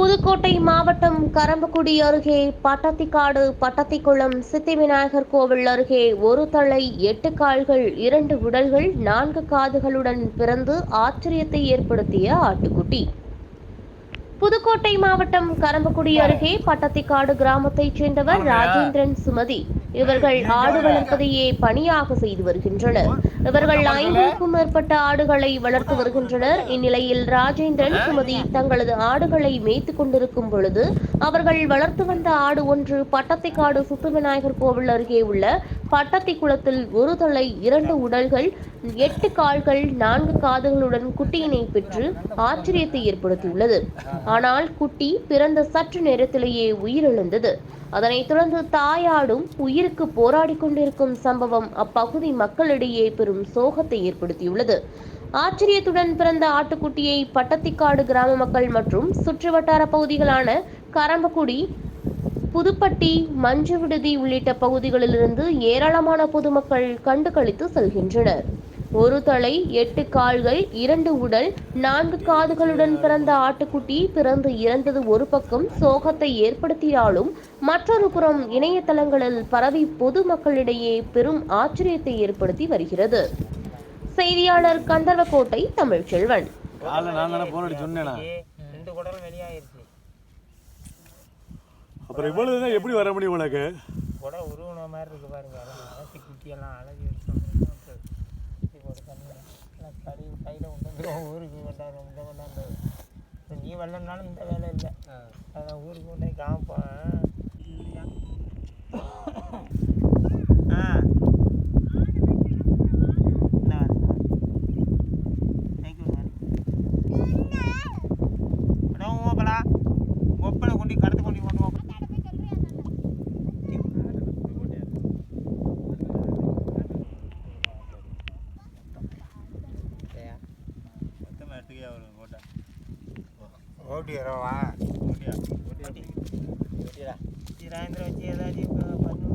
புதுக்கோட்டை மாவட்டம் கரம்பக்குடி அருகே பட்டத்திக்காடு பட்டத்திக்குளம் சித்தி விநாயகர் கோவில் அருகே ஒரு தலை எட்டு கால்கள் இரண்டு உடல்கள் நான்கு காதுகளுடன் பிறந்து ஆச்சரியத்தை ஏற்படுத்திய ஆட்டுக்குட்டி. புதுக்கோட்டை மாவட்டம் கரம்பக்குடி அருகே பட்டத்திக்காடு கிராமத்தைச் சேர்ந்தவர் ராஜேந்திரன் சுமதி. இவர்கள் ஆடு வளர்ப்பதையே பணியாக செய்து வருகின்றனர். இவர்கள் ஐநூறுக்கும் மேற்பட்ட ஆடுகளை வளர்த்து வருகின்றனர். இந்நிலையில் ராஜேந்திரன் சுமதி தங்களது ஆடுகளை மேய்த்து கொண்டிருக்கும் பொழுது அவர்கள் வளர்த்து வந்த ஆடு ஒன்று பட்டத்திக்காடு சுத்துவிநாயகர் கோவில் அருகே உள்ள பட்டத்தி குளத்தில் ஒரு தலை இரண்டு உடல்கள் எட்டு கால்கள் நான்கு காதுகளுடன் குட்டியினை பெற்று ஆச்சரியத்தை ஏற்படுத்தியுள்ளது. ஆனால் குட்டி பிறந்த சற்று நேரத்திலேயே உயிரிழந்தது. அதனைத் தொடர்ந்து தாயாடும் உயிருக்கு போராடி கொண்டிருக்கும் சம்பவம் அப்பகுதி மக்களிடையே பெரும் சோகத்தை ஏற்படுத்தியுள்ளது. ஆச்சரியத்துடன் பிறந்த ஆட்டுக்குட்டியை பட்டத்திக்காடு கிராம மக்கள் மற்றும் சுற்றுவட்டார பகுதிகளான கரம்பக்குடி புதுப்பட்டி மஞ்சு விடுதி உள்ளிட்ட பகுதிகளிலிருந்து ஏராளமான பொதுமக்கள் கண்டு கழித்து செல்கின்றனர். ஒரு தலை எட்டு கால்கள் இரண்டு உடல் நான்கு காதுகளுடன் பிறந்த ஆட்டுக்குட்டி பிறந்து இறந்தது ஒரு பக்கம் சோகத்தை ஏற்படுத்தினாலும் மற்றொரு புறம் இணையதளங்களில் பரவி பொதுமக்களிடையே பெரும் ஆச்சரியத்தை ஏற்படுத்தி வருகிறது. செய்தியாளர் கந்தர்வக்கோட்டை தமிழ்ச்செல்வன். அப்புறம் இவ்வளவு எப்படி வர முடியும் உனக்கு? குடல் உருவன மாதிரி இருக்கு பாருங்க குட்டியெல்லாம் அழகி எடுத்து போட்டு தண்ணி எல்லாம் கறி கையில் கொண்டாந்துருவோம் ஊருக்கு கொண்டாந்து இந்த கொண்டாந்து இப்போ நீ வரலனாலும் இந்த வேலை இல்லை. அதான் ஊருக்கு கொண்டாந்து காமிப்பேன். ஓட்டி வரவா சாயந்தரம் வச்சு ஏதாச்சும் இப்போ பண்ணு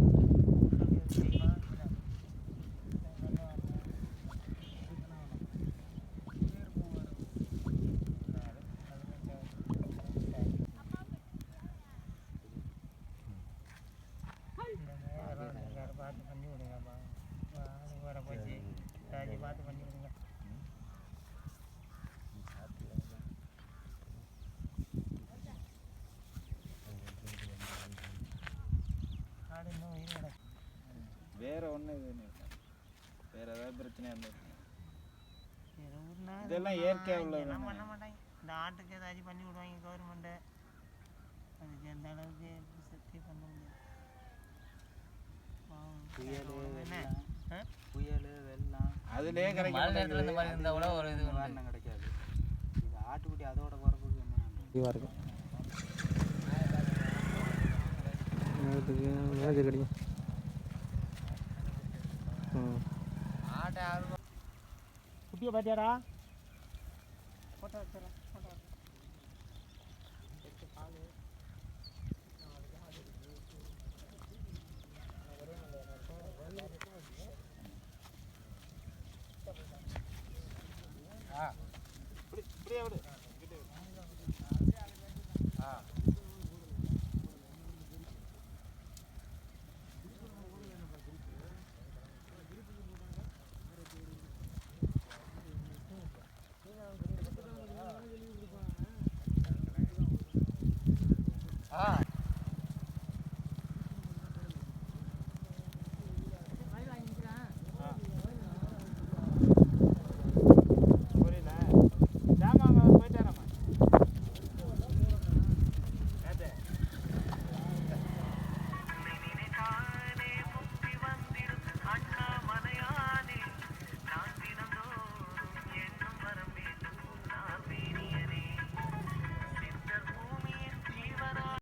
தெரியுமா? வேற ஒன்றும் இது இல்லை வேற ஏதாவது பிரச்சனையாக இருந்தால் இருபதுனா இதெல்லாம் இயற்கையா உள்ளது. பண்ண மாட்டாங்க. இந்த ஆட்டுக்கு ஏதாச்சும் பண்ணி விடுவாங்க கவர்மெண்ட்டு அதுக்கு எந்த அளவுக்கு சக்தி பண்ண முடியாது? புயல் வெள்ளம். அதுலேயே கிடைக்க மழை நேரத்துல இந்த மாதிரி இருந்தா கூட ஒரு இது கிடைக்காது. இது ஆட்டுக்குட்டி அதோட குறப்புக்கு என்ன இருக்கும் மேனேஜர் கிடைக்கும். குட்டியை பார்த்தியாடா? ஃபோட்டோ வச்சுறேன் ஃபோட்டோ இப்படியே விடு. ஆ. ಹಾ